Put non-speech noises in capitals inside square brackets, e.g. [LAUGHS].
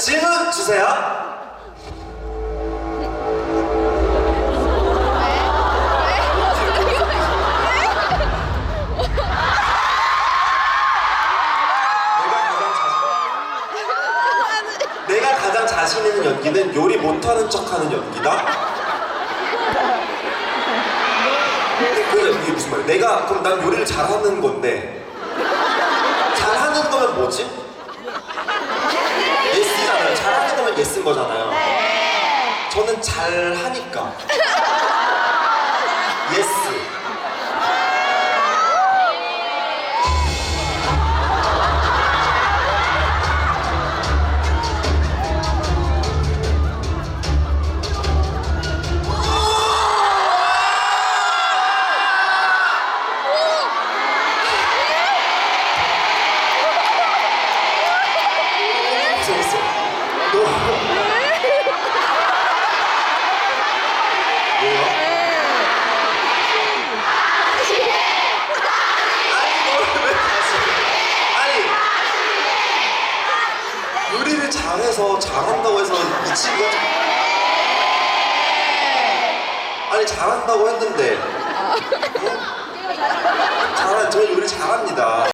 네, 질문 주세요. 내가 가장 자신 있는 연기는 요리 못하는 척하는 연기다. 그 이게 무슨 말이야? 내가 그럼 난 요리를 잘하는 건데 잘하는 거면 뭐지? 예스잖아요. 예스인 거잖아요. 저는 잘하니까 [LAUGHS] 잘해서 잘한다고 해서 이 친구가 잘- 아니 잘한다고 했는데 어? 잘한 저 요리 잘합니다.